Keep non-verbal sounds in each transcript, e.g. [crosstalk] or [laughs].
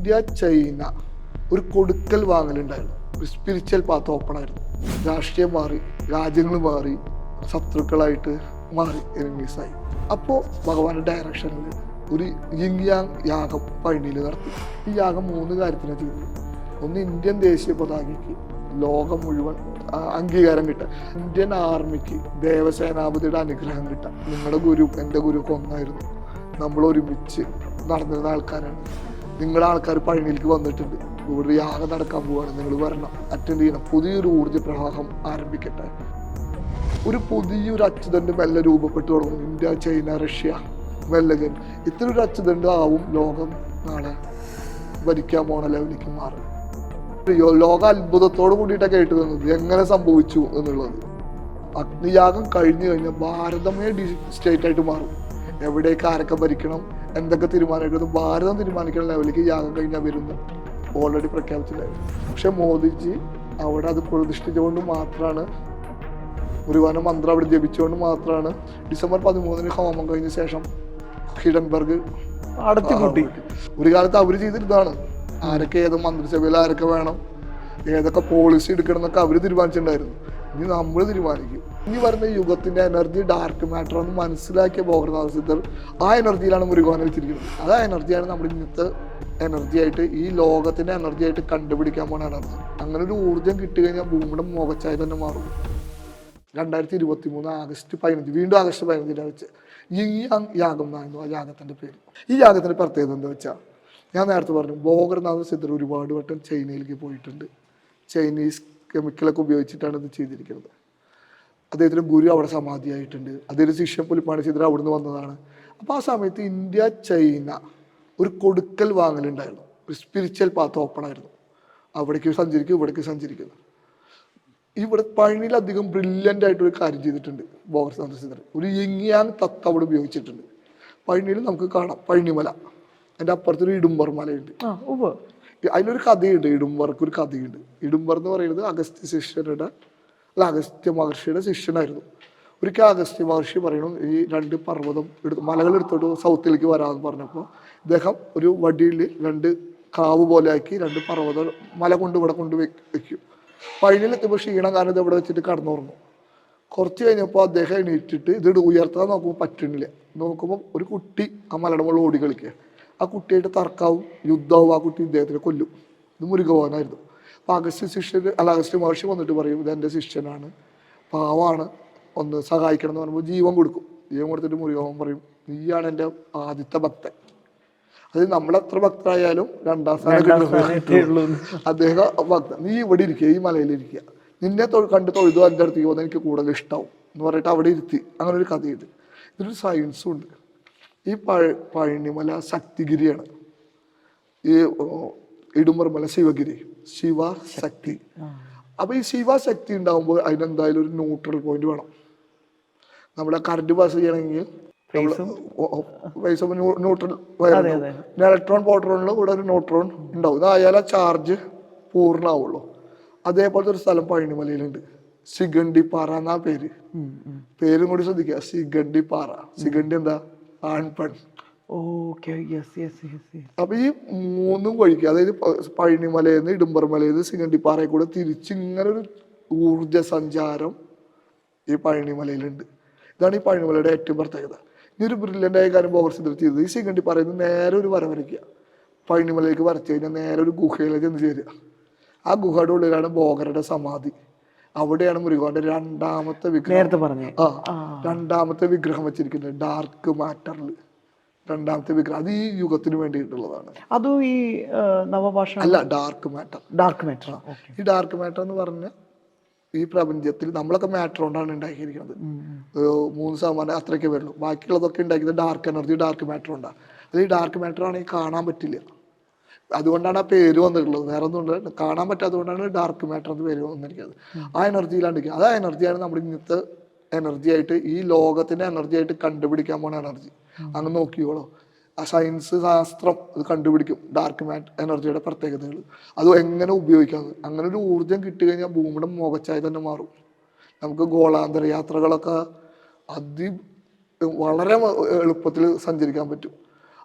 India China ഒരു കൊടുക്കൽ വാങ്ങലുണ്ടായിരുന്നു. ഒരു സ്പിരിച്വൽ പാത്ത് ഓപ്പൺ ആയിരുന്നു. രാഷ്ട്രീയം മാറി രാജ്യങ്ങൾ മാറി ശത്രുക്കളായിട്ട് മാറി എനിമീസായി അപ്പോൾ ഭഗവാന്റെ ഡയറക്ഷനിൽ ഒരു യിങ് യാഗം പഴനിയിൽ നടത്തി. ഈ യാഗം മൂന്ന് കാര്യത്തിനാണ് ചെയ്തത്. ഒന്ന് ഇന്ത്യൻ ദേശീയ പതാകയ്ക്ക് ലോകം മുഴുവൻ അംഗീകാരം കിട്ടുക. ഇന്ത്യൻ ആർമിക്ക് ദേവസേനാപതിയുടെ അനുഗ്രഹം കിട്ടുക. നിങ്ങളുടെ ഗുരു എന്റെ ഗുരു കൊന്നായിരുന്നു നമ്മൾ ഒരുമിച്ച് നടന്നിരുന്ന ആൾക്കാരാണ്. നിങ്ങളുടെ ആൾക്കാർ പഴനിയിലേക്ക് വന്നിട്ടുണ്ട്. ഇവിടെ യാഗം നടക്കാൻ പോവാണ്. നിങ്ങൾ വരണം. അറ്റൻഡ് ചെയ്യണം. പുതിയൊരു ഊർജ പ്രവാഹം ആരംഭിക്കട്ടെ. ഒരു പുതിയൊരു അച്യുതന്റെ മെല്ലെ രൂപപ്പെട്ടു തുടങ്ങും. ഇന്ത്യ ചൈന റഷ്യ മെല്ലകൻ ഇത്ര ഒരു അച്ചുതണ്ട് ആവും ലോകം നാളെ ഭരിക്കാൻ പോണ ലെവലിലേക്ക് മാറും. ലോക അത്ഭുതത്തോട് കൂടിയിട്ടാണ് കേട്ടു തന്നത് എങ്ങനെ സംഭവിച്ചു എന്നുള്ളത്. അഗ്നിയാഗം കഴിഞ്ഞു കഴിഞ്ഞാൽ ഭാരതമേ സ്റ്റേറ്റ് ആയിട്ട് മാറും. എവിടേക്ക് ആരൊക്കെ ഭരിക്കണം എന്തൊക്കെ തീരുമാനിക്കണം ഭാരതം തീരുമാനിക്കുന്ന ലെവലിലേക്ക് യാഗം കഴിഞ്ഞാൽ വരുന്നു ഓൾറെഡി പ്രഖ്യാപിച്ചിട്ടുണ്ടായിരുന്നു പക്ഷെ മോദിജി അവിടെ അത് പ്രതിഷ്ഠിച്ചുകൊണ്ട് മാത്രമാണ് ഗുരുവാന മന്ത്രം അവിടെ ജപിച്ചുകൊണ്ട് മാത്രമാണ് ഡിസംബർ പതിമൂന്നിന് ഹോമം കഴിഞ്ഞ ശേഷം ഹിഡൻബർഗ് അടച്ചുപൂട്ടി ഒരു കാലത്ത് അവർ ചെയ്തിരുന്നതാണ്. ആരൊക്കെ ഏത് മന്ത്രിസഭയിൽ ആരൊക്കെ വേണം ഏതൊക്കെ പോളിസി എടുക്കണം എന്നൊക്കെ അവർ തീരുമാനിച്ചിട്ടുണ്ടായിരുന്നു. ഇനി നമ്മൾ തീരുമാനിക്കും. ഇനി വരുന്ന യുഗത്തിന്റെ എനർജി ഡാർക്ക് മാറ്റർ എന്ന് മനസ്സിലാക്കിയ ബോഹർനാഥ് സിദ്ധർ ആ എനർജിയിലാണ് മുരുകോനെ വെച്ചിരിക്കുന്നത്. അത് ആ എനർജിയാണ് നമ്മൾ ഇന്നത്തെ എനർജി ആയിട്ട് ഈ ലോകത്തിന്റെ എനർജി ആയിട്ട് കണ്ടുപിടിക്കാൻ പോണ എനർജി അങ്ങനെ ഒരു ഊർജം കിട്ടിക്കഴിഞ്ഞാൽ ഭൂമിയുടെ മുഖച്ചായ തന്നെ മാറും. രണ്ടായിരത്തി ഇരുപത്തി മൂന്ന് ആഗസ്റ്റ് പതിനഞ്ച് വീണ്ടും ആഗസ്റ്റ് പതിനഞ്ചിനാണ് വെച്ച്. ഈ യാഗം എന്നായിരുന്നു ആ യാഗത്തിന്റെ പേര്. ഈ യാഗത്തിന്റെ പ്രത്യേകത എന്താ വെച്ചാൽ ഞാൻ നേരത്തെ പറഞ്ഞു ബോഗർനാഥ് സിദ്ധർ ഒരുപാട് വട്ടം ചൈനയിലേക്ക് പോയിട്ടുണ്ട്. ചൈനീസ് കെമിക്കലൊക്കെ ഉപയോഗിച്ചിട്ടാണ് ഇത് ചെയ്തിരിക്കുന്നത്. അദ്ദേഹത്തിന് ഗുരു അവിടെ സമാധിയായിട്ടുണ്ട്. അദ്ദേഹം ശിഷ്യൻ പുലിപ്പാണി അവിടെ അവിടുന്ന് വന്നതാണ്. അപ്പോൾ ആ സമയത്ത് ഇന്ത്യ ചൈന ഒരു കൊടുക്കൽ വാങ്ങലുണ്ടായിരുന്നു. ഒരു സ്പിരിച്വൽ പാത്ത് ഓപ്പൺ ആയിരുന്നു. അവിടേക്ക് സഞ്ചരിക്കും ഇവിടേക്ക് സഞ്ചരിക്കുന്നു ഇവിടെ പഴനിയിലധികം ബ്രില്യന്റ് ആയിട്ട് ഒരു കാര്യം ചെയ്തിട്ടുണ്ട് ബോഗർ ചന്ദ്രശേഖരൻ. ഒരു യങ്ങിയാങ് തത്ത് അവിടെ ഉപയോഗിച്ചിട്ടുണ്ട്. പഴനിയിൽ നമുക്ക് കാണാം. പഴനിമല. അതിന്റെ അപ്പുറത്തൊരു ഇടുമ്പർ മലയുണ്ട് അതിലൊരു കഥയുണ്ട് ഇടുംബർക്ക് ഒരു കഥയുണ്ട്. ഇടുമ്പർ എന്ന് പറയുന്നത് അഗസ്ത്യ ശിഷ്യരുടെ അല്ല അഗസ്ത്യ മഹർഷിയുടെ ശിഷ്യനായിരുന്നു. ഒരിക്കൽ അഗസ്ത്യ മഹർഷി പറയണു ഈ രണ്ട് പർവതം എടുത്ത് മലകൾ എടുത്തോട്ട് സൗത്തിലേക്ക് വരാമെന്ന് പറഞ്ഞപ്പോൾ ഇദ്ദേഹം ഒരു വടിയിൽ രണ്ട് കാവ് പോലെ ആക്കി രണ്ട് പർവതം മല കൊണ്ട് ഇവിടെ കൊണ്ട് വെക്ക്. പഴനിയിലെത്തിയപ്പോൾ ക്ഷീണം കാരണം ഇവിടെ വെച്ചിട്ട് കടന്നുറങ്ങും. കുറച്ച് കഴിഞ്ഞപ്പോൾ അദ്ദേഹം എണീറ്റിട്ട് ഇത് ഉയർത്താൻ നോക്കുമ്പോൾ പറ്റുന്നില്ല നോക്കുമ്പോൾ ഒരു കുട്ടി ആ മലയുടെ മുകളിൽ ഓടി കളിക്കുക ആ കുട്ടിയുടെ തർക്കാവും യുദ്ധമാവും ആ കുട്ടി ഇദ്ദേഹത്തിനെ കൊല്ലും. ഇത് മുരുകഭവനായിരുന്നു. അപ്പോൾ അഗസ്ത്യ ശിഷ്യൻ അല്ല അഗസ്ത്യ മഹർഷി വന്നിട്ട് പറയും ഇത് എന്റെ ശിഷ്യനാണ്. പാവാണ്. ഒന്ന് സഹായിക്കണം എന്ന് പറയുമ്പോൾ ജീവൻ കൊടുക്കും. ജീവൻ കൊടുത്തിട്ട് മുരുകഭവൻ പറയും നീയാണ് എന്റെ ആദ്യത്തെ ഭക്തൻ. അത് നമ്മളെത്ര ഭക്തരായാലും രണ്ടാം സ്ഥാനം. അദ്ദേഹം ഭക്ത നീ ഇവിടെ ഇരിക്കുക ഈ മലയിലിരിക്കുക നിന്നെ കണ്ട് തൊഴുതു എന്റെ അടുത്തേക്ക് വന്നാൽ എനിക്ക് കൂടുതൽ ഇഷ്ടമാവും എന്ന് പറഞ്ഞിട്ട് അവിടെ ഇരുത്തി. അങ്ങനെ ഒരു കഥയുണ്ട് ഇതിനൊരു സയൻസും ഉണ്ട്. ഈ പഴ പഴനിമല ശക്തിഗിരിയാണ്. ഈ ഇടുമർമല ഇടുമ്പർമല ശിവഗിരി ശിവ ശക്തി. അപ്പൊ ഈ ശിവശക്തി ഉണ്ടാകുമ്പോൾ അതിനെന്തായാലും ഒരു ന്യൂട്രൽ പോയിന്റ് വേണം. നമ്മുടെ കറണ്ട് പാസ് ചെയ്യണമെങ്കിൽ പൈസ ന്യൂട്രൽ. ഇലക്ട്രോൺ പോട്രോണിൽ കൂടെ ഒരു ന്യൂട്രോൺ ഉണ്ടാവും. ഇതായാലും ചാർജ് പൂർണമാവുള്ളൂ. അതേപോലത്തെ ഒരു സ്ഥലം പഴനിമലയിലുണ്ട്. സിഗണ്ടിപ്പാറ എന്നാ പേര്. പേരും കൂടി ശ്രദ്ധിക്കുക. സിഗണ്ടിപ്പാറ സിഗണ്ടി എന്താ? ആൺപെൺ. Okay yes yes yes yes അപ്പൊ ഈ മൂന്നും വഴിക്ക് അതായത് പഴനിമലയിൽ നിന്ന് ഇടുമ്പർമലയിൽ നിന്ന് സിങ്ങണ്ടിപ്പാറയിൽ കൂടെ തിരിച്ച് ഇങ്ങനെ ഒരു ഊർജ സഞ്ചാരം ഈ പഴനിമലയിലുണ്ട്. ഇതാണ് ഈ പഴനിമലയുടെ ഏറ്റവും പ്രത്യേകത. ഇനി ഒരു ബ്രില്യന്റ് ആയ കാര്യം ബോഗർ സിദ്ധർ ചെയ്തത്. ഈ സിങ്ങണ്ടിപ്പാറയിൽ നിന്ന് നേരെ ഒരു വര വരയ്ക്കുക. പഴനിമലയിലേക്ക് വരച്ചു കഴിഞ്ഞാൽ നേരെ ഒരു ഗുഹയിലേക്ക് ചെന്ന് ചേരുക. ആ ഗുഹയുടെ ഉള്ളിലാണ് ബോഗറുടെ സമാധി. അവിടെയാണ് മുരുകന്റെ രണ്ടാമത്തെ വിഗ്രഹം. നേരത്തെ പറഞ്ഞു. ആ രണ്ടാമത്തെ വിഗ്രഹം വെച്ചിരിക്കുന്നത് ഡാർക്ക് മാറ്ററിൽ രണ്ടാമത്തെ വിഗ്രഹം. അത് ഈ യുഗത്തിന് വേണ്ടിയിട്ടുള്ളതാണ്. അതും ഈ നവഭാഷ അല്ല ഡാർക്ക് മാറ്റർ ഡാർക്ക് മാറ്റർ ഈ ഡാർക്ക് മാറ്റർ എന്ന് പറഞ്ഞ ഈ പ്രപഞ്ചത്തിൽ നമ്മളൊക്കെ മാറ്റർ കൊണ്ടാണ് ഉണ്ടാക്കിയിരിക്കുന്നത് മൂന്ന് ശതമാനം അത്രയൊക്കെ വരുള്ളൂ. ബാക്കിയുള്ളതൊക്കെ ഉണ്ടാക്കിയത് ഡാർക്ക് എനർജി ഡാർക്ക് മാറ്റർ കൊണ്ടാണ് അത് ഈ ഡാർക്ക് മാറ്റർ ആണെങ്കിൽ കാണാൻ പറ്റില്ല. അതുകൊണ്ടാണ് ആ പേര് വന്നിട്ടുള്ളത്. വേറെ ഒന്നും കാണാൻ പറ്റാത്തതുകൊണ്ടാണ് ഡാർക്ക് മാറ്റർ എന്ന് പേര് വന്നിരിക്കുന്നത്. ആ എനർജിയിലാണ് ഇരിക്കുക അത് ആ എനർജിയാണ് നമ്മുടെ ഇന്നത്തെ എനർജി ആയിട്ട് ഈ ലോകത്തിന്റെ എനർജി ആയിട്ട് കണ്ടുപിടിക്കാൻ പോണ എനർജി അങ്ങനെ നോക്കിയോളോ ആ സയൻസ് ശാസ്ത്രം അത് കണ്ടുപിടിക്കും. ഡാർക്ക് മാറ്റ് എനർജിയുടെ പ്രത്യേകതകൾ. അത് എങ്ങനെ ഉപയോഗിക്കാം? അങ്ങനെ ഒരു ഊർജം കിട്ടി കഴിഞ്ഞാൽ ഭൂമിയുടെ മുഖച്ചായി തന്നെ മാറും. നമുക്ക് ഗോളാന്തര യാത്രകളൊക്കെ അതി വളരെ എളുപ്പത്തിൽ സഞ്ചരിക്കാൻ പറ്റും.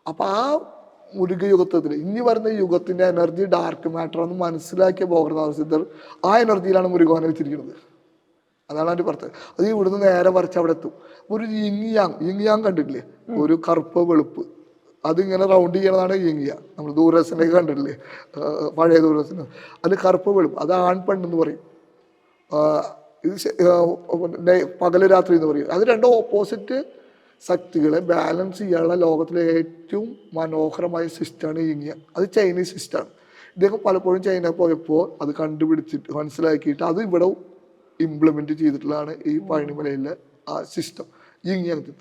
അപ്പം ആ മുരുക യുഗത്തിൽ ഇനി വരുന്ന യുഗത്തിന്റെ എനർജി ഡാർക്ക് മാറ്റർ എന്ന് മനസ്സിലാക്കിയ ബോഗർനാഥ സിദ്ധർ ആ എനർജിയിലാണ് മുരുകോനെ വെച്ചിരിക്കുന്നത്. അതാണ് അതിന്റെ പുറത്ത് അത് ഇവിടുന്ന് നേരെ വരച്ച് അവിടെ എത്തും. ഒരു ഇങ്ങിയാങ് ഇങ്ങിയാങ് യിങ് കണ്ടിട്ടില്ലേ? ഒരു കറുപ്പ് വെളുപ്പ്. അതിങ്ങനെ റൗണ്ട് ചെയ്യണതാണ് ഇങ്ങിയ നമ്മൾ ദൂരദർശനൊക്കെ കണ്ടിട്ടില്ലേ? പഴയ ദൂരദർശനം അതിൽ കറുപ്പ് വെളുപ്പ്. അത് ആൺ പെണ്ണെന്ന് പറയും. ഇത് പകൽ രാത്രി എന്ന് പറയും. അത് രണ്ടും ഓപ്പോസിറ്റ് ശക്തികളെ ബാലൻസ് ചെയ്യാനുള്ള ലോകത്തിലെ ഏറ്റവും മനോഹരമായ സിസ്റ്റമാണ് ഇന്ത്യ അത് ചൈനീസ് സിസ്റ്റമാണ് ഇദ്ദേഹം പലപ്പോഴും ചൈന പോയപ്പോൾ അത് കണ്ടുപിടിച്ചിട്ട് മനസ്സിലാക്കിയിട്ട് അത് ഇവിടെ ഇംപ്ലിമെന്റ് ചെയ്തിട്ടുള്ളതാണ് ഈ പഴനിമലയിലെ ആ സിസ്റ്റം ഇങ്ങനത്തെ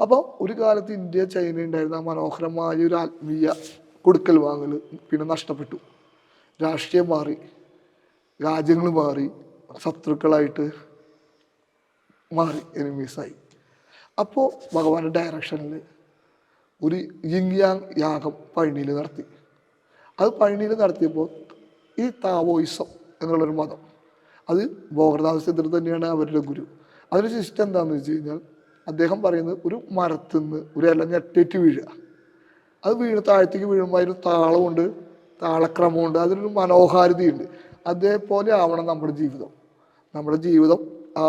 അപ്പോൾ ഒരു കാലത്ത് ഇന്ത്യ ചൈന ഉണ്ടായിരുന്ന മനോഹരമായ ഒരു ആത്മീയ കൊടുക്കൽ വാങ്ങൽ പിന്നെ നഷ്ടപ്പെട്ടു. രാഷ്ട്രീയം മാറി രാജ്യങ്ങൾ മാറി ശത്രുക്കളായിട്ട് മാറി എനിമീസായി അപ്പോൾ ഭഗവാന്റെ ഡയറക്ഷനിൽ ഒരു യിങ്യാങ് യാഗം പഴനിയിൽ നടത്തി. അത് പഴനിയിൽ നടത്തിയപ്പോൾ ഈ താവോയിസം എന്നുള്ളൊരു മതം അത് ഭോഗനാഥചന്ദ്രൻ തന്നെയാണ് അവരുടെ ഗുരു. അതിന് സിസ്റ്റം എന്താണെന്ന് വെച്ച് കഴിഞ്ഞാൽ അദ്ദേഹം പറയുന്നത് ഒരു മരത്തിൽ നിന്ന് ഒരു ഇല ഞെട്ടേറ്റ് വീഴുക. അത് വീണ് താഴത്തേക്ക് വീഴുമ്പോൾ അതിന് താളമുണ്ട് താളക്രമമുണ്ട് അതിനൊരു മനോഹാരിതയുണ്ട്. അതേപോലെ ആവണം നമ്മുടെ ജീവിതം. നമ്മുടെ ജീവിതം ആ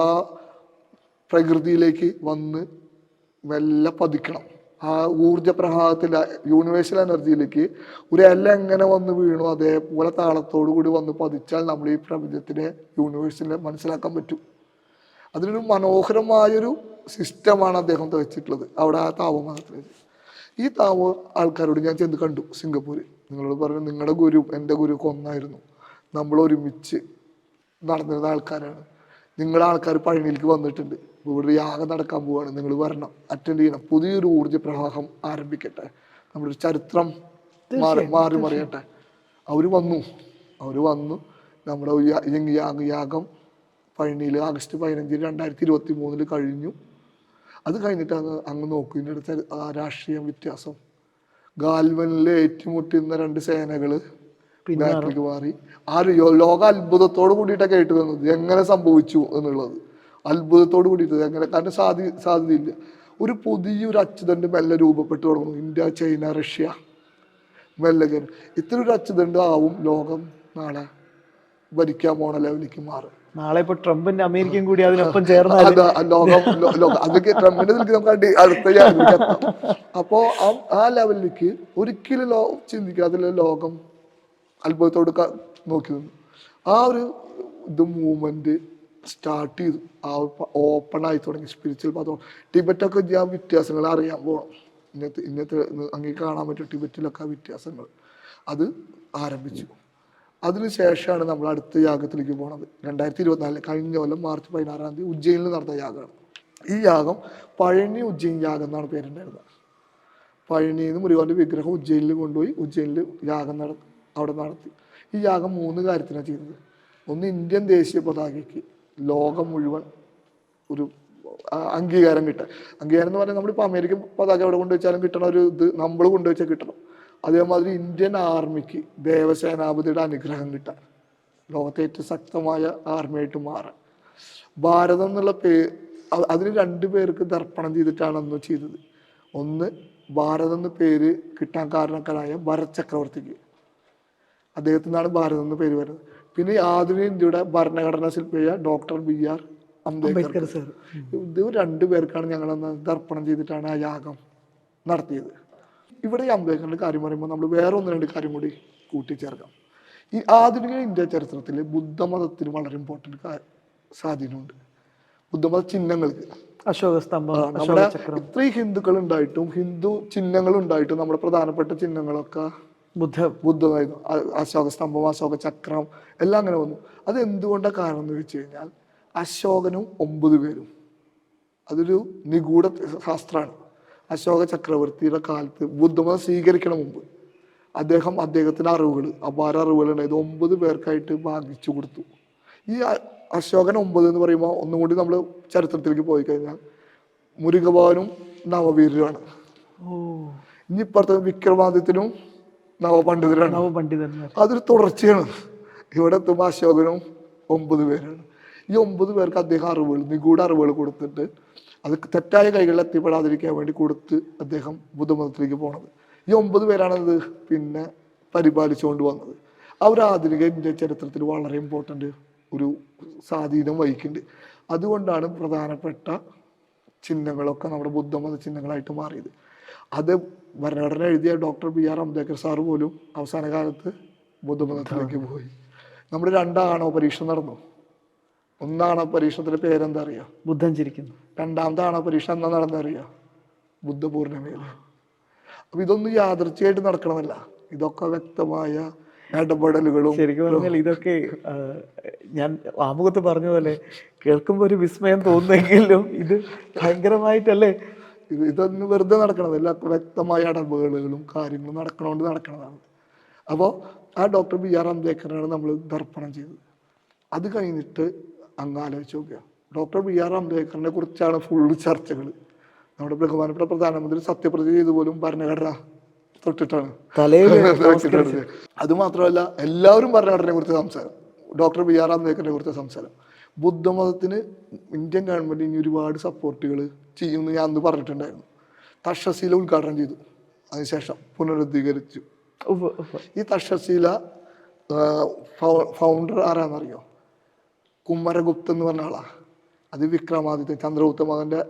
പ്രകൃതിയിലേക്ക് വന്ന് മെല്ലെ പതിക്കണം. ആ ഊർജ പ്രഭാവത്തിൽ യൂണിവേഴ്സൽ എനർജിയിലേക്ക് ഒരു എല്ല എങ്ങനെ വന്ന് വീണു അതേപോലെ താളത്തോടു കൂടി വന്ന് പതിച്ചാൽ നമ്മൾ ഈ പ്രപഞ്ചത്തിനെ യൂണിവേഴ്സിനെ മനസ്സിലാക്കാൻ പറ്റും. അതിനൊരു മനോഹരമായൊരു സിസ്റ്റമാണ് അദ്ദേഹം വെച്ചിട്ടുള്ളത് അവിടെ ആ താപമാനത്തിൽ ഈ താപ ആൾക്കാരോട് ഞാൻ ചെന്ന് കണ്ടു സിംഗപ്പൂര് നിങ്ങളോട് പറഞ്ഞു നിങ്ങളുടെ ഗുരു എന്റെ ഗുരു കൊന്നായിരുന്നു നമ്മൾ ഒരുമിച്ച് നടന്നിരുന്ന ആൾക്കാരാണ്. നിങ്ങളുടെ ആൾക്കാർ പഴനിയിലേക്ക് വന്നിട്ടുണ്ട്. ഇവിടെ ഒരു യാഗം നടക്കാൻ പോവാണ്. നിങ്ങൾ വരണം. അറ്റൻഡ് ചെയ്യണം. പുതിയൊരു ഊർജ പ്രവാഹം ആരംഭിക്കട്ടെ. നമ്മുടെ ചരിത്രം മാറി മാറി മറിയട്ടെ. അവർ വന്നു. അവർ വന്നു. നമ്മുടെ യാഗ യാഗം പഴനിയിൽ ആഗസ്റ്റ് പതിനഞ്ചിന് രണ്ടായിരത്തി ഇരുപത്തി മൂന്നിൽ കഴിഞ്ഞു. അത് കഴിഞ്ഞിട്ട് അങ്ങ് അങ്ങ് നോക്കുന്നതിന്റെ അടുത്ത് രാഷ്ട്രീയ വ്യത്യാസം. ഗാൽവനിലെ ഏറ്റുമുട്ടുന്ന രണ്ട് സേനകൾ ബാക്കിലേക്ക് മാറി. ആ ലോക അത്ഭുതത്തോട് കൂടിയിട്ടാണ് കേട്ടു വന്നത് എങ്ങനെ സംഭവിച്ചു എന്നുള്ളത്. അത്ഭുതത്തോട് കൂടിയിട്ട് എങ്ങനെ കാരണം സാധ്യ സാധ്യതയില്ല. ഒരു പുതിയൊരു അച്യുതണ്ട് മെല്ലെ രൂപപ്പെട്ടു തുടങ്ങുന്നു. ഇന്ത്യ ചൈന റഷ്യ മെല്ലെ കയറി. ഇത്ര ഒരു അച്യുതണ്ട് ആവും ലോകം നാളെ ഭരിക്കാൻ പോണ ലെവലിലേക്ക് മാറും. നാളെ ഇപ്പൊ ട്രംപിന്റെ അമേരിക്കയും കൂടി അതിനൊപ്പം ലോകം അതൊക്കെ ട്രംപിന്റെ നമുക്ക് അടി- അടുത്ത അപ്പോ ആ ലെവലിലേക്ക് ഒരിക്കലും ചിന്തിക്കാതെ ലോകം അത്ഭുതത്തോട് നോക്കി നിന്നു. ആ ഒരു ഇത് മൂവ്മെന്റ് സ്റ്റാർട്ട് ചെയ്തു. ആ ഓപ്പൺ ആയി തുടങ്ങി. സ്പിരിച്വൽ പാത്രം ടിബറ്റൊക്കെ ഞാൻ വ്യത്യാസങ്ങൾ അറിയാൻ പോകണം ഇന്നത്തെ ഇന്നത്തെ അങ്ങനെ കാണാൻ പറ്റും ടിബറ്റിലൊക്കെ വ്യത്യാസങ്ങൾ അത് ആരംഭിച്ചു. അതിനുശേഷമാണ് നമ്മൾ അടുത്ത യാഗത്തിലേക്ക് പോണത്. രണ്ടായിരത്തി ഇരുപത്തിനാലിൽ കഴിഞ്ഞ കൊല്ലം മാർച്ച് പതിനാറാം തീയതി ഉജ്ജയിനിൽ നടന്ന യാഗമാണ് ഈ യാഗം പഴനി ഉജ്ജയിൻ യാഗം എന്നാണ് പേരുണ്ടായിരുന്നത്. പഴനിയിൽ നിന്ന് മുരുകന്റെ വിഗ്രഹം ഉജ്ജയിനിൽ കൊണ്ടുപോയി. ഉജ്ജയിനിൽ യാഗം നട അവിടെ നടത്തി. ഈ യാഗം മൂന്ന് കാര്യത്തിനാണ് ചെയ്തത്. ഒന്ന് ഇന്ത്യൻ ദേശീയ പതാകയ്ക്ക് ലോകം മുഴുവൻ ഒരു അംഗീകാരം കിട്ടുക. അംഗീകാരം എന്ന് പറഞ്ഞാൽ നമ്മളിപ്പോൾ അമേരിക്കൻ പതാക എവിടെ കൊണ്ടുവച്ചാലും കിട്ടണ ഒരു ഇത് നമ്മൾ കൊണ്ടുവച്ചാൽ കിട്ടണം. അതേമാതിരി ഇന്ത്യൻ ആർമിക്ക് ദേവസേനാപതിയുടെ അനുഗ്രഹം കിട്ടാൻ ലോകത്തെ ഏറ്റവും ശക്തമായ ആർമിയായിട്ട് മാറാൻ. ഭാരതം എന്നുള്ള പേ അതിന് രണ്ട് പേർക്ക് ദർപ്പണം ചെയ്തിട്ടാണ് അന്ന് ചെയ്തത്. ഒന്ന് ഭാരതം എന്ന പേര് കിട്ടാൻ കാരണക്കാരായ ഭരത് ചക്രവർത്തിക്ക്. അദ്ദേഹത്തിൽ നിന്നാണ് ഭാരതം എന്ന് പേര് വരുന്നത്. പിന്നെ ആധുനിക ഇന്ത്യയുടെ ഭരണഘടനാ ശില്പിയായ doctor B R Ambedkar sir. ഇത് രണ്ടു പേർക്കാണ് ഞങ്ങൾ അന്ന് ദർപ്പണം ചെയ്തിട്ടാണ് ആ യാഗം നടത്തിയത്. ഇവിടെ ഈ അംബേദ്കറിന്റെ കാര്യം പറയുമ്പോൾ നമ്മൾ വേറെ ഒന്ന് രണ്ട് കാര്യം കൂടി കൂട്ടിച്ചേർക്കാം. ഈ ആധുനിക ഇന്ത്യ ചരിത്രത്തിൽ ബുദ്ധമതത്തിന് വളരെ ഇമ്പോർട്ടന്റ് സ്വാധീനമുണ്ട്. ബുദ്ധമത ചിഹ്നങ്ങൾക്ക്. അശോക സ്തംഭം നമ്മുടെ ഇത്രയും ഹിന്ദുക്കൾ ഉണ്ടായിട്ടും ഹിന്ദു ചിഹ്നങ്ങൾ ഉണ്ടായിട്ടും നമ്മുടെ പ്രധാനപ്പെട്ട ചിഹ്നങ്ങളൊക്കെ ബുദ്ധ ബുദ്ധമായിരുന്നു അശോക സ്തംഭം അശോക ചക്രം എല്ലാം അങ്ങനെ വന്നു. അത് എന്തുകൊണ്ടാണ് കാരണം എന്ന് വെച്ച് കഴിഞ്ഞാൽ അശോകനും ഒമ്പത് പേരും. അതൊരു നിഗൂഢ ശാസ്ത്രമാണ്. അശോക ചക്രവർത്തിയുടെ കാലത്ത് ബുദ്ധമതം സ്വീകരിക്കണ മുമ്പ് അദ്ദേഹം അദ്ദേഹത്തിന്റെ അറിവുകൾ അപാര അറിവുകൾ ഉണ്ടായത് ഒമ്പത് പേർക്കായിട്ട് ഭാഗിച്ചു കൊടുത്തു. ഈ അശോകൻ ഒമ്പത് എന്ന് പറയുമ്പോൾ ഒന്നും കൂടി നമ്മൾ ചരിത്രത്തിലേക്ക് പോയി കഴിഞ്ഞാൽ മുരുകഭവനും നവവീരനുമാണ് ഇനി ഇപ്പുറത്തെ വിക്രമാദിത്യനും നവപണ്ഡിതരാണ്. നവപണ്ഡിതന്മാർ. അതൊരു തുടർച്ചയാണ്. ഇവിടെ എത്തുമ്പോൾ അശോകനും ഒമ്പത് പേരാണ്. ഈ ഒമ്പത് പേർക്ക് അദ്ദേഹം അറിവുകൾ നിഗൂഢ അറിവുകൾ കൊടുത്തിട്ട് അത് തെറ്റായ കൈകളിൽ എത്തിപ്പെടാതിരിക്കാൻ വേണ്ടി കൊടുത്ത് അദ്ദേഹം ബുദ്ധമതത്തിലേക്ക് പോണത്. ഈ ഒമ്പത് പേരാണ് ഇത് പിന്നെ പരിപാലിച്ചുകൊണ്ട് വന്നത്. അവർ ആധുനിക ഇന്ത്യ ചരിത്രത്തിൽ വളരെ ഇമ്പോർട്ടന്റ് ഒരു സ്വാധീനം വഹിക്കുന്നുണ്ട്. അതുകൊണ്ടാണ് പ്രധാനപ്പെട്ട ചിഹ്നങ്ങളൊക്കെ നമ്മുടെ ബുദ്ധമത ചിഹ്നങ്ങളായിട്ട് മാറിയത്. അത് ഭരണഘടന എഴുതിയ doctor B R Ambedkar sir പോലും അവസാന കാലത്ത് ബുദ്ധമതത്തിലേക്ക് പോയി. നമ്മുടെ രണ്ടാണോ പരീക്ഷ നടന്നു? ഒന്നാണോ പരീക്ഷണത്തിന്റെ പേരെന്താ അറിയാം ബുദ്ധൻ ചിരിക്കുന്നു. രണ്ടാമത്തെ ആണോ പരീക്ഷ എന്താ നടന്നറിയാം ബുദ്ധപൂർണിമയിൽ അപ്പൊ ഇതൊന്നും യാദർച്ചയായിട്ട് നടക്കണമല്ല. ഇതൊക്കെ വ്യക്തമായ ഇടപെടലുകളും ശരിക്കും പറഞ്ഞാൽ ഇതൊക്കെ ഞാൻ ആമുഖത്ത് പറഞ്ഞ പോലെ കേൾക്കുമ്പോൾ ഒരു വിസ്മയം തോന്നുന്നെങ്കിലും ഇത് ഭയങ്കരമായിട്ടല്ലേ ഇത് ഇതൊന്നും വെറുതെ നടക്കണതല്ല വ്യക്തമായ ഇടപെടലുകളും കാര്യങ്ങളും നടക്കണോണ്ട് നടക്കണതാണ്. അപ്പോൾ ആ ഡോക്ടർ ബി ആർ അംബേദ്കറാണ് നമ്മൾ ദർപ്പണം ചെയ്തത്. അത് കഴിഞ്ഞിട്ട് അങ്ങ് ആലോചിച്ച് നോക്കുക. ഡോക്ടർ ബി ആർ അംബേദ്കറിനെ കുറിച്ചാണ് ഫുൾ ചർച്ചകൾ നമ്മുടെ ബഹുമാനപ്പെട്ട പ്രധാനമന്ത്രി സത്യപ്രതിജ്ഞ ചെയ്തു പോലും ഭരണഘടന തൊട്ടിട്ടാണ്. അതുമാത്രമല്ല [laughs] വെച്ചിട്ടുള്ളത്. അത് മാത്രമല്ല എല്ലാവരും ഭരണഘടനയെ കുറിച്ച് സംസാരം. ഡോക്ടർ ബി ആർ അംബേദ്കറിനെ കുറിച്ച് സംസാരം. ബുദ്ധമതത്തിന് ഇന്ത്യൻ ഗവൺമെന്റ് ഇനി ഒരുപാട് സപ്പോർട്ടുകൾ ചെയ്യുമെന്ന് ഞാൻ അന്ന് പറഞ്ഞിട്ടുണ്ടായിരുന്നു. തക്ഷശീല ഉദ്ഘാടനം ചെയ്തു. അതിനുശേഷം പുനരുദ്ധീകരിച്ചു. ഈ തക്ഷശീല ഫൗണ്ടർ ആരാന്നറിയോ? കുമരഗുപ്ത എന്ന് പറഞ്ഞ ആളാ. അത് വിക്രമാദിത്യ ചന്ദ്രഗുപ്ത മകന്റെ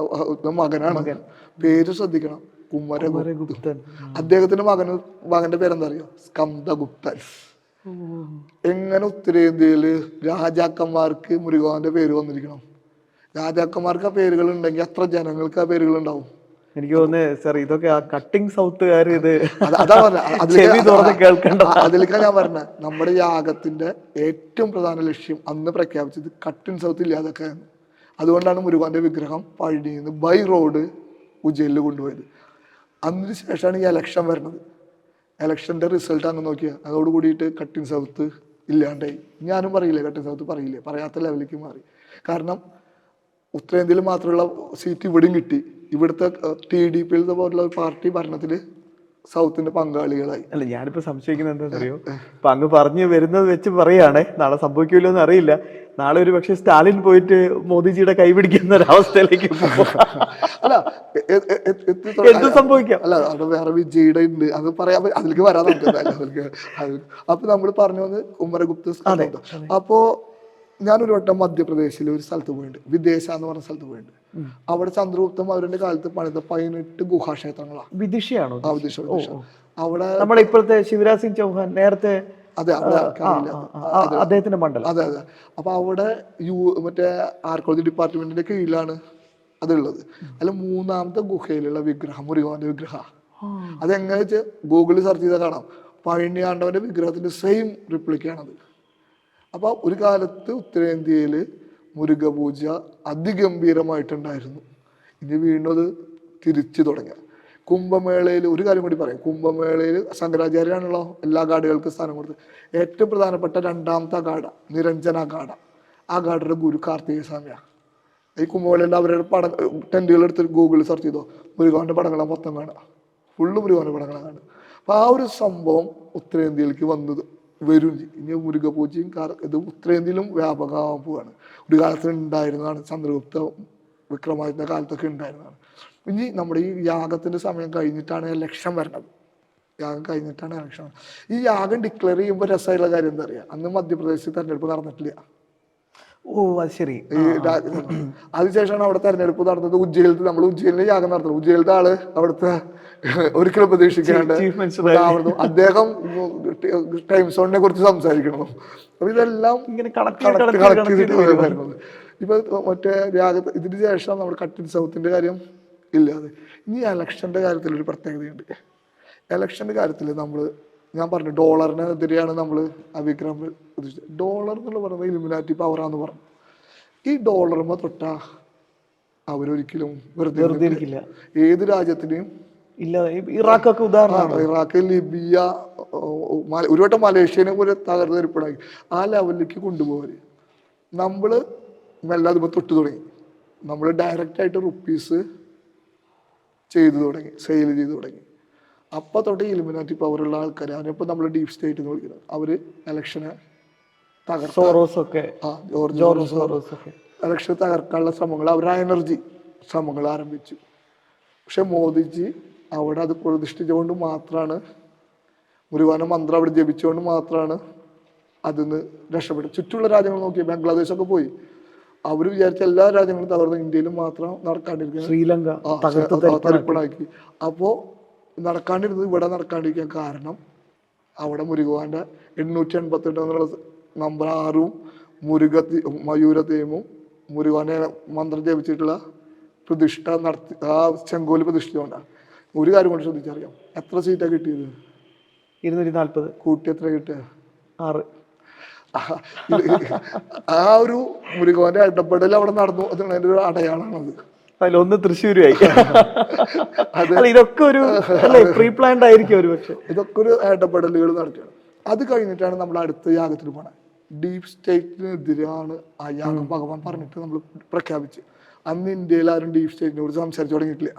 മകനാണ്. പേര് ശ്രദ്ധിക്കണം. കുമരഗുപ്തൻ ഗുപ്തൻ അദ്ദേഹത്തിന്റെ മകന് മകന്റെ പേരെന്താ അറിയോ? സ്കന്ദഗുപ്തൻ. എങ്ങനെ ഉത്തരേന്ത്യയിൽ രാജാക്കന്മാർക്ക് മുരുകോന്റെ പേര് വന്നിരിക്കണം? രാജാക്കന്മാർക്ക് ആ പേരുകൾ ഉണ്ടെങ്കിൽ അത്ര ജനങ്ങൾക്ക് ആ പേരുകൾ ഉണ്ടാവും. എനിക്ക് തോന്നുന്നത് സാർ ഇതൊക്കെ ആ കട്ടിങ് സൗത്തുകാർ ഇത് അത് അതാ പറഞ്ഞ. ചെവി തുറന്ന് കേൾക്കണ്ട. അതിലേക്കാണ് ഞാൻ പറഞ്ഞത് നമ്മുടെ യാഗത്തിന്റെ ഏറ്റവും പ്രധാന ലക്ഷ്യം അന്ന് പ്രഖ്യാപിച്ചത് കട്ടിങ് സൗത്ത് ഇല്ലാതൊക്കെയാണ് അതുകൊണ്ടാണ് മുരുകാന്റെ വിഗ്രഹം പഴനിയിൽ നിന്ന് ബൈ റോഡ് ഉജ്ജയിലിൽ കൊണ്ടുപോയത്. അതിന് ശേഷമാണ് ഈ എലക്ഷൻ വരുന്നത്. എലക്ഷന്റെ റിസൾട്ട് അങ്ങ് നോക്കിയാൽ അതോട് കൂടിയിട്ട് കട്ടിൻ സൗത്ത് ഇല്ലാണ്ടായി. ഞാനും പറയില്ലേ കട്ടിൻ സൗത്ത് പറയില്ലേ? പറയാത്ത ലെവലിലേക്ക് മാറി. കാരണം ഉത്തരേന്ത്യയിൽ മാത്രമുള്ള സീറ്റ് ഇവിടെയും കിട്ടി. ഇവിടുത്തെ ടി ഡി പി പോലുള്ള പാർട്ടി ഭരണത്തിൽ സൗത്തിന്റെ പങ്കാളികളായി. അല്ല ഞാനിപ്പോ സംശയിക്കുന്നത് എന്താണെന്നറിയോ? ഇപ്പൊ അങ്ങ് പറഞ്ഞു വരുന്നത് വെച്ച് പറയുകയാണേ നാളെ സംഭവിക്കുമല്ലോ അറിയില്ല. നാളെ ഒരു പക്ഷെ സ്റ്റാലിൻ പോയിട്ട് മോദിജിയുടെ കൈപിടിക്കുന്ന ഒരവസ്ഥയിലേക്ക് പോകും. എന്തും സംഭവിക്കാം? അല്ല അവിടെ വേറെ വിജയുടെ ഉണ്ട്. അത് പറയാൻ അതിലേക്ക് വരാൻ അതിലേക്ക് അപ്പൊ നമ്മൾ പറഞ്ഞു വന്ന് സ്കന്ധം. അപ്പോ ഞാനൊരു വട്ടം മധ്യപ്രദേശിൽ ഒരു സ്ഥലത്ത് പോയിട്ടുണ്ട് വിദേശ എന്ന് പറഞ്ഞ സ്ഥലത്ത് പോയിട്ടുണ്ട് അവിടെ ചന്ദ്രഗുപ്ത മൗര്യന്റെ കാലത്ത് പണിത പതിനെട്ട് ഗുഹാക്ഷേത്രങ്ങളാണ് വിദിഷയാണോ? ആ വിദേശ അവിടെ നമ്മുടെ ഇപ്പോഴത്തെ ശിവരാജ് സിംഗ് ചൗഹാൻ നേരത്തെ അതെ അദ്ദേഹത്തിന്റെ മണ്ഡലം. അതെ അതെ. അപ്പൊ അവിടെ യു മറ്റേ ആർക്കോളജി ഡിപ്പാർട്ട്മെന്റിന്റെ കീഴിലാണ് അതുള്ളത്. അല്ല മൂന്നാമത്തെ ഗുഹയിലുള്ള വിഗ്രഹം മുരുകന്റെ വിഗ്രഹ. അതെങ്ങനെ വെച്ചാൽ ഗൂഗിളിൽ സെർച്ച് ചെയ്താൽ കാണാം. പഴനി വിഗ്രഹത്തിന്റെ സെയിം റിപ്ലിക്കാണത് അപ്പൊ ഒരു കാലത്ത് ഉത്തരേന്ത്യയിൽ മുരുക പൂജ അതിഗംഭീരമായിട്ടുണ്ടായിരുന്നു. ഇനി വീണ്ടും അത് തിരിച്ചു തുടങ്ങി കുംഭമേളയിൽ ഒരു കാര്യം കൂടി പറയാം. കുംഭമേളയിൽ ശങ്കരാചാര്യാണല്ലോ എല്ലാ ഗാഡുകൾക്കും സ്ഥാനം കൊടുത്തത് ഏറ്റവും പ്രധാനപ്പെട്ട രണ്ടാമത്തെ ഗാഡ നിരഞ്ജന ഗാഡ ആ ഗാഡയുടെ ഗുരു കാർത്തിക സ്വാമിയാണ് ഈ കുംഭമേളയിൽ അവരുടെ പടം ടെന്റുകൾ എടുത്ത് ഗൂഗിളിൽ സെർച്ച് ചെയ്തോ മുരുകാന്റെ പടങ്ങളാണ് മൊത്തം കാണുക ഫുള്ള് മുരുകാന്റെ പടങ്ങളാണ് കാണുക അപ്പൊ ആ ഒരു സംഭവം ഉത്തരേന്ത്യയിലേക്ക് വന്നത് വരും. ഇനി മുരുക പൂജയും ഇത് ഉത്തരേന്ത്യയിലും വ്യാപകമാകാൻ പോവാണ്. ഒരു കാലത്ത് ഉണ്ടായിരുന്നതാണ് ചന്ദ്രഗുപ്ത വിക്രമാദിത്യ കാലത്തൊക്കെ ഉണ്ടായിരുന്നതാണ്. ഇനി നമ്മുടെ ഈ യാഗത്തിന്റെ സമയം കഴിഞ്ഞിട്ടാണ് ലക്ഷ്യം വരുന്നത് യാഗം കഴിഞ്ഞിട്ടാണ് ഇലക്ഷൻ ഈ യാഗം ഡിക്ലെയർ ചെയ്യുമ്പോൾ രസമുള്ള കാര്യം എന്താ അറിയാം? അന്ന് മധ്യപ്രദേശിൽ തെരഞ്ഞെടുപ്പ് നടന്നിട്ടില്ല. ഓ അത് ശരി. ഈ രാ- അതിനുശേഷമാണ് അവിടെ തെരഞ്ഞെടുപ്പ് നടന്നത്. ഉജ്ജയിലത്ത് നമ്മൾ ഉജ്ജയിലിന് യാഗം നടത്തുന്നത്. ഉജ്ജയിലത്തെ ആൾ അവിടുത്തെ ഒരിക്കലും പ്രതീക്ഷിക്കാണ്ട്. അദ്ദേഹം ടൈം സോണിനെ കുറിച്ച് സംസാരിക്കണം. അപ്പൊ ഇതെല്ലാം ഇങ്ങനെ വരുന്നത്. ഇപ്പൊ മറ്റേ രാഗത്ത് ഇതിന് ശേഷം നമ്മുടെ കട്ടിൻ സൗത്തിന്റെ കാര്യം ഇല്ലാതെ ഇനി ഇലക്ഷന്റെ കാര്യത്തിൽ ഒരു പ്രത്യേകതയുണ്ട്. ഇലക്ഷന്റെ കാര്യത്തിൽ നമ്മൾ ഞാൻ പറഞ്ഞു ഡോളറിനെതിരെയാണ് നമ്മൾ അഭിക്രമം ഡോളർ എന്നുള്ള പറയുന്നത് ഇലുമിനാറ്റി പവറാന്ന് പറഞ്ഞു. ഈ ഡോളറുമ്പോ തൊട്ട അവരൊരിക്കലും വെറുതെ. ഇരിക്കില്ല. ഏത് രാജ്യത്തിനെയും ഇല്ല ഇറാഖൊക്കെ ഉദാഹരണമാണ്. ഇറാഖ് ലിബിയ ഒരു വട്ടം മലേഷ്യനെ പോലെ തകർന്ന് തരിപ്പടാക്കി ആ ലെവലിലേക്ക് കൊണ്ടുപോകാൻ നമ്മൾ മെല്ലെ അതുമ്പോൾ തൊട്ട് തുടങ്ങി. നമ്മൾ ഡയറക്റ്റ് ആയിട്ട് റുപ്പീസ് ചെയ്തു തുടങ്ങി സെയിൽ ചെയ്തു തുടങ്ങി. അപ്പൊ തൊട്ട് ഇലുമിനാറ്റി പവറുള്ള ആൾക്കാർ അവനിപ്പോ നമ്മൾ ഡീപ് സ്റ്റേറ്റ് എന്ന് വിളിക്കുന്നത്. അവർ എലക്ഷനെ എലക്ഷൻ സോറോസ് ഒക്കെ ആ ജോർജ് ജോർജ് സോറോസ് ഒക്കെ ഇലക്ഷൻ തകർക്കാനുള്ള ശ്രമങ്ങൾ. അവരുടെ എനർജി ശ്രമങ്ങൾ ആരംഭിച്ചു. പക്ഷെ മോദിജി അവിടെ അത് പ്രതിഷ്ഠിച്ചുകൊണ്ട് മാത്രമാണ് ഗുരുവാന മന്ത്രം അവിടെ ജപിച്ചുകൊണ്ട് മാത്രമാണ് അതിന്ന് രക്ഷപ്പെടും ചുറ്റുമുള്ള രാജ്യങ്ങൾ നോക്കി ബംഗ്ലാദേശൊക്കെ പോയി. അവർ വിചാരിച്ച എല്ലാ രാജ്യങ്ങളും തകർന്ന് ഇന്ത്യയിലും മാത്രം നടക്കാണ്ടിരിക്കുന്നത് ശ്രീലങ്ക ആ, തരിപ്പണാക്കി. തരിപ്പണാക്കി. അപ്പോ നടക്കാണ്ടിരുന്നത് ഇവിടെ നടക്കാണ്ടിരിക്കാൻ കാരണം അവിടെ മുരുകുവാന്റെ എണ്ണൂറ്റി എൺപത്തെട്ട് എന്നുള്ള നമ്പർ ആറും മുരുക മയൂരതേമും മുരുകാനെ മന്ത്രം ജപിച്ചിട്ടുള്ള പ്രതിഷ്ഠ നടത്തി ആ ചെങ്കോൽ പ്രതിഷ്ഠിച്ചുകൊണ്ടാണ് ഒരു കാര്യം കൊണ്ട് ശ്രദ്ധിച്ചറിയാം. എത്ര സീറ്റാ കിട്ടിയത്? ഇരുന്നൂറ്റി നാല്പത് കൂട്ടി എത്ര കിട്ടുക? ആറ്. ആ, ഒരു മുരുകോന്റെ ഇടപെടൽ അവിടെ നടന്നു അതിന്റെ ഒരു അടയാളമാണത്. അതിലൊന്ന് തൃശ്ശൂരുമായി അല്ല ഇതൊക്കെ ഒരു അല്ലേ പ്രീ പ്ലാൻഡ് ആയിരിക്കും ഒരു പക്ഷെ. ഇതൊക്കെ ഒരു ഇടപെടലുകൾ നടക്കുകയാണ്. അത് കഴിഞ്ഞിട്ടാണ് നമ്മൾ അടുത്ത യാഗത്തിൽ പോണത്. ഡീപ് സ്റ്റേറ്റിനെതിരാണ് ആ യാഗം ഭഗവാൻ പറഞ്ഞിട്ട് നമ്മൾ പ്രഖ്യാപിച്ച്. അന്ന് ഇന്ത്യയിൽ ആരും ഡീപ് സ്റ്റേറ്റിനെ കുറിച്ച് സംസാരിച്ചു തുടങ്ങിയിട്ടില്ല.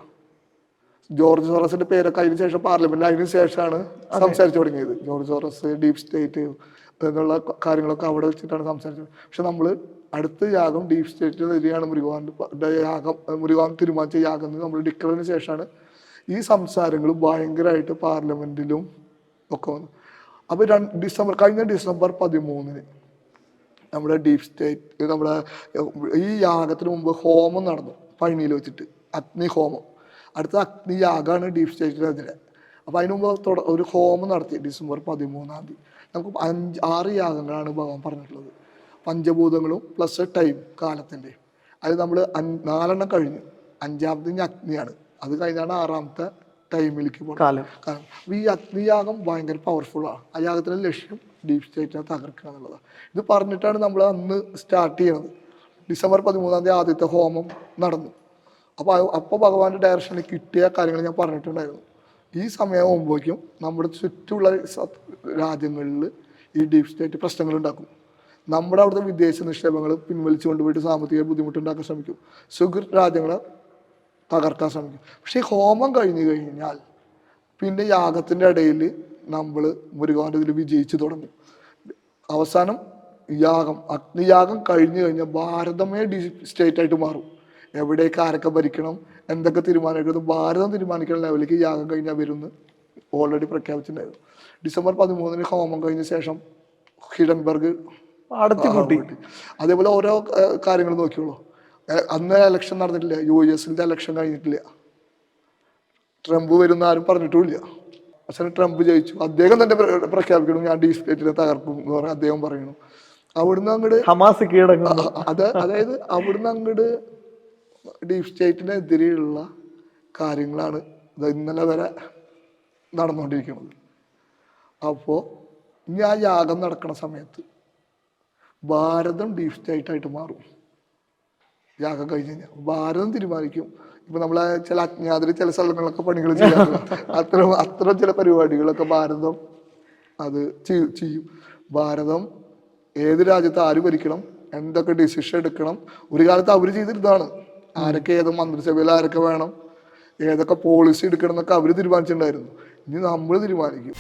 ജോർജ് സോറസിന്റെ പേരൊക്കെ അതിന് ശേഷം പാർലമെന്റ് അതിന് ശേഷമാണ് സംസാരിച്ചു തുടങ്ങിയത്. ജോർജ് സോറസ് ഡീപ് സ്റ്റേറ്റ് എന്നുള്ള കാര്യങ്ങളൊക്കെ അവിടെ വെച്ചിട്ടാണ് സംസാരിച്ചത്. പക്ഷെ നമ്മൾ അടുത്ത യാഗം ഡീപ് സ്റ്റേറ്റിനെതിരെയാണ് മുരുകാന്റെ യാഗം മുരുകാൻ തീരുമാനിച്ച യാഗം നമ്മൾ ഡിക്ലറിന് ശേഷമാണ് ഈ സംസാരങ്ങൾ ഭയങ്കരമായിട്ട് പാർലമെന്റിലും ഒക്കെ വന്നു അപ്പോൾ രണ്ട് ഡിസംബർ കഴിഞ്ഞ ഡിസംബർ പതിമൂന്നിന് നമ്മുടെ ഡീപ് സ്റ്റേറ്റ് നമ്മുടെ ഈ യാഗത്തിന് മുമ്പ് ഹോമം നടന്നു പഴനിയിൽ വെച്ചിട്ട് അഗ്നി ഹോമം. അടുത്ത അഗ്നി യാഗമാണ് ഡീപ് സ്റ്റേറ്റിനെതിരെ അപ്പോൾ അതിന് മുമ്പ് ഒരു ഹോമം നടത്തി ഡിസംബർ പതിമൂന്നാം തീയതി. നമുക്ക് അഞ്ച് ആറ് യാഗങ്ങളാണ് ഭഗവാൻ പറഞ്ഞിട്ടുള്ളത്. പഞ്ചഭൂതങ്ങളും പ്ലസ് ടൈം കാലത്തിന്റെ. അത് നമ്മൾ നാലെണ്ണം കഴിഞ്ഞു. അഞ്ചാമത്തെ ഇനി അഗ്നിയാണ്. അത് കഴിഞ്ഞാണ് ആറാമത്തെ ടൈമിലേക്ക് പോകുന്നത് കാരണം ഈ അഗ്നിയാഗം ഭയങ്കര പവർഫുള്ളാണ് ആ യാഗത്തിന്റെ ലക്ഷ്യം ഡീപ് സ്റ്റേറ്റിനെ തകർക്കുക എന്നുള്ളതാണ്. ഇത് പറഞ്ഞിട്ടാണ് നമ്മൾ അന്ന് സ്റ്റാർട്ട് ചെയ്യുന്നത് ഡിസംബർ പതിമൂന്നാം തീയതി ആദ്യത്തെ ഹോമം നടന്നു. അപ്പോൾ അപ്പോൾ ഭഗവാന്റെ ഡയറക്ഷനിൽ കിട്ടിയ കാര്യങ്ങൾ ഞാൻ പറഞ്ഞിട്ടുണ്ടായിരുന്നു. ഈ സമയമാകുമ്പോഴേക്കും നമ്മുടെ ചുറ്റുമുള്ള രാജ്യങ്ങളിൽ ഈ ഡീപ് സ്റ്റേറ്റ് പ്രശ്നങ്ങൾ ഉണ്ടാക്കും. നമ്മുടെ അവിടുത്തെ വിദേശ നിക്ഷേപങ്ങൾ പിൻവലിച്ചു കൊണ്ടുപോയിട്ട് സാമ്പത്തിക ബുദ്ധിമുട്ടുണ്ടാക്കാൻ ശ്രമിക്കും. സുഗർ രാജ്യങ്ങളെ തകർക്കാൻ ശ്രമിക്കും. പക്ഷേ ഈ ഹോമം കഴിഞ്ഞു കഴിഞ്ഞാൽ പിന്നെ യാഗത്തിന്റെ ഇടയിൽ നമ്മൾ മുരുകാന്റെ ഇതിൽ വിജയിച്ചു തുടങ്ങും. അവസാനം യാഗം അഗ്നിയാഗം കഴിഞ്ഞു കഴിഞ്ഞാൽ ഭാരതമേ ഡി സ്റ്റേറ്റ് ആയിട്ട് മാറും. എവിടേക്ക് ആരൊക്കെ ഭരിക്കണം എന്തൊക്കെ തീരുമാനിക്കണം ഭാരതം തീരുമാനിക്കുന്ന ലെവലിലേക്ക് യാഗം കഴിഞ്ഞാൽ വരുമെന്ന് ഓൾറെഡി പ്രഖ്യാപിച്ചിട്ടുണ്ടായിരുന്നു. ഡിസംബർ പതിമൂന്നിന് ഹോമം കഴിഞ്ഞ ശേഷം ഹിഡൻബർഗ് അടച്ചു കൂട്ടി. അതേപോലെ ഓരോ കാര്യങ്ങൾ നോക്കിയോളൂ അന്ന് ഇലക്ഷൻ നടന്നിട്ടില്ല. യു എസിന്റെ ഇലക്ഷൻ കഴിഞ്ഞിട്ടില്ല. ട്രംപ് വരുന്ന ആരും പറഞ്ഞിട്ടുമില്ല. പക്ഷേ ട്രംപ് ജയിച്ചു. അദ്ദേഹം തന്നെ പ്ര- പ്രഖ്യാപിക്കണം ഞാൻ ഡി സ്റ്റേറ്റിനെ തകർക്കും എന്ന് പറഞ്ഞ് അദ്ദേഹം പറയുന്നു. അവിടുന്ന് അങ്ങോട്ട് ഹമാസ് അത് അതായത് അവിടുന്ന് അങ്ങോട്ട് ഡീപ് സ്റ്റേറ്റിനെതിരെയുള്ള കാര്യങ്ങളാണ് ഇന്നലെ വരെ നടന്നുകൊണ്ടിരിക്കുന്നത് അപ്പോൾ ഇനി ആ യാഗം നടക്കുന്ന സമയത്ത് ഭാരതം ഡീപ് സ്റ്റേറ്റ് ആയിട്ട് മാറും. യാഗം കഴിഞ്ഞ് കഴിഞ്ഞാൽ ഭാരതം തീരുമാനിക്കും. ഇപ്പൊ നമ്മളെ ചില അജ്ഞാതര് ചില സ്ഥലങ്ങളിലൊക്കെ പണികൾ ചെയ്യാറുണ്ട് [laughs] അത്തരം അത്തരം ചില പരിപാടികളൊക്കെ ഭാരതം അത് ചെയ്- ചെയ്യും. ഭാരതം ഏത് രാജ്യത്ത് ആര് ഭരിക്കണം എന്തൊക്കെ ഡിസിഷൻ എടുക്കണം ഒരു കാലത്ത് അവർ ചെയ്തിരുന്നതാണ്. ആരൊക്കെ ഏത് മന്ത്രിസഭയിൽ ആരൊക്കെ വേണം ഏതൊക്കെ പോളിസി എടുക്കണം എന്നൊക്കെ അവർ തീരുമാനിച്ചിട്ടുണ്ടായിരുന്നു. ഇനി നമ്മൾ തീരുമാനിക്കും.